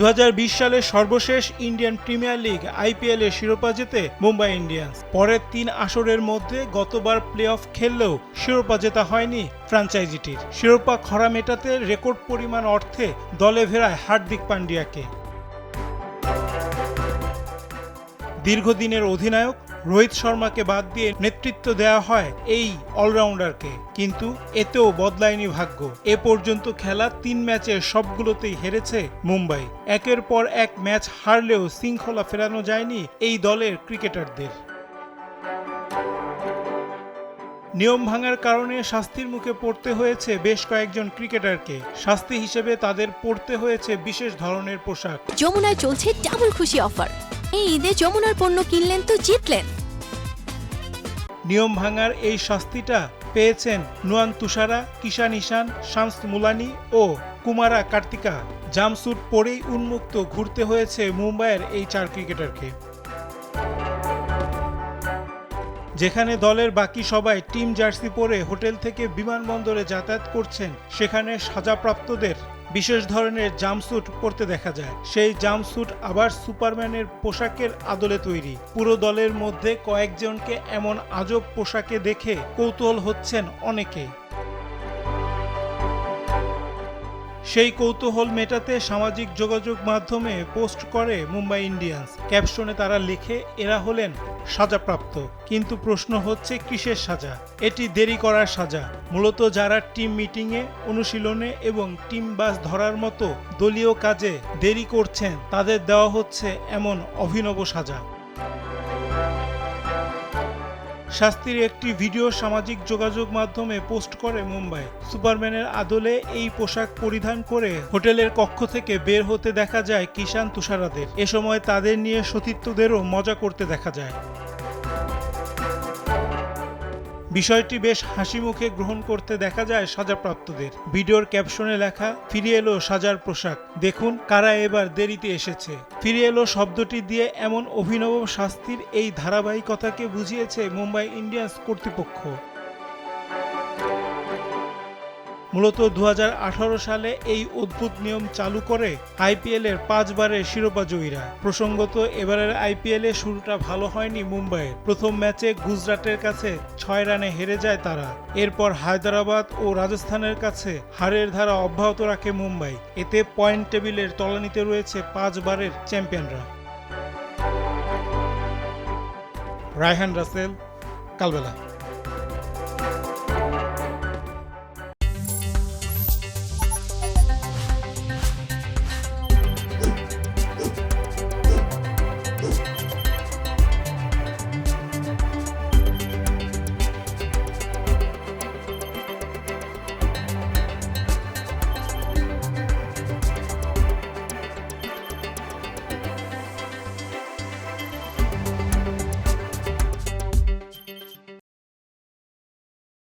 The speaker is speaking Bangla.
দু হাজার বিশ সালের সর্বশেষ ইন্ডিয়ান প্রিমিয়ার লিগ আইপিএল এর শিরোপা জেতে মুম্বাই ইন্ডিয়ান্স। পরের তিন আসরের মধ্যে গতবার প্লে অফ খেললেও শিরোপা জেতা হয়নি ফ্র্যাঞ্চাইজিটির শিরোপা খরা মেটাতে রেকর্ড পরিমাণ অর্থে দলে ভেড়ায় হার্দিক পান্ডিয়াকে দীর্ঘদিনের অধিনায়ক রোহিত শর্মাকে বাদ দিয়ে নেতৃত্ব দেওয়া হয় এই অলরাউন্ডারকে। কিন্তু এতেও বদলায়নি ভাগ্য। এ পর্যন্ত খেলা তিন ম্যাচের সবগুলোতেই হেরেছে মুম্বাই। একের পর এক ম্যাচ হারলেও শৃঙ্খলা ফেরানো যায়নি এই দলের ক্রিকেটারদের। নিয়ম ভাঙার কারণে শাস্তির মুখে পড়তে হয়েছে বেশ কয়েকজন ক্রিকেটারকে। শাস্তি হিসেবে তাদের পড়তে হয়েছে বিশেষ ধরনের পোশাক। যমুনায় চলছে ডাবল খুশি অফার এই ঈদে যমুনার পণ্য কিনলেন তো জিতলেন। নিয়ম ভাঙার এই শাস্তিটা পেয়েছেন নুয়ান তুষারা কিষান ইশান শামস মুলানি ও কুমারা কার্তিকা। জামসুট পরেই উন্মুক্ত ঘুরতে হয়েছে মুম্বাইয়ের এই চার ক্রিকেটারকে। যেখানে দলের বাকি সবাই টিম জার্সি পরে হোটেল থেকে বিমানবন্দরে যাতায়াত করছেন, সেখানে সাজাপ্রাপ্তদের বিশেষ ধরনের জাম্পস্যুট পরতে দেখা যায়। সেই জাম্পস্যুট আবার সুপারম্যানের পোশাকের আদলে তৈরি। পুরো দলের মধ্যে কয়েকজনকে এমন আজব পোশাকে দেখে কৌতূহল হচ্ছেন অনেকে। সেই কৌতূহল মেটাতে সামাজিক যোগাযোগ মাধ্যমে পোস্ট করে মুম্বাই ইন্ডিয়ান্স। ক্যাপশনে তারা লিখে, এরা হলেন সাজাপ্রাপ্ত। কিন্তু প্রশ্ন হচ্ছে, কিসের সাজা? এটি দেরি করার সাজা। মূলত যারা টিম মিটিংয়ে, অনুশীলনে এবং টিম বাস ধরার মতো দলীয় কাজে দেরি করছেন, তাদের দেওয়া হচ্ছে এমন অভিনব সাজা। শাস্তির একটি ভিডিও সামাজিক যোগাযোগ মাধ্যমে পোস্ট করে মুম্বাই। সুপারম্যানের আদলে এই পোশাক পরিধান করে হোটেলের কক্ষ থেকে বের হতে দেখা যায় কিষান তুষারাদের। এ সময় তাদের নিয়ে সতীর্থদেরও মজা করতে দেখা যায়। বিষয়টি বেশ হাসি মুখে গ্রহণ করতে দেখা যায় সাজাপ্রাপ্তদের। ভিডিওর ক্যাপশনে লেখা ফিরে এলো সাজার পোশাক। দেখুন কারা এবার দেরিতে এসেছে। ফিরে এলো শব্দটি দিয়ে এমন অভিনব শাস্তির এই ধারাবাহিকতাকে বুঝিয়েছে মুম্বাই ইন্ডিয়ান্স কর্তৃপক্ষ। মূলত দু হাজার আঠারো সালে এই অদ্ভুত নিয়ম চালু করে আইপিএল এর পাঁচবারের শিরোপা জয়ীরা। প্রসঙ্গত, এবারের আইপিএল শুরুটা ভালো হয়নি মুম্বাইয়ের। প্রথম ম্যাচে গুজরাটের কাছে ছয় রানে হেরে যায় তারা। এরপর হায়দ্রাবাদ ও রাজস্থানের কাছে হারের ধারা অব্যাহত রাখে মুম্বাই। এতে পয়েন্ট টেবিলের তলানিতে রয়েছে পাঁচবারের চ্যাম্পিয়নরা। রায়হান রাসেল, কালবেলা।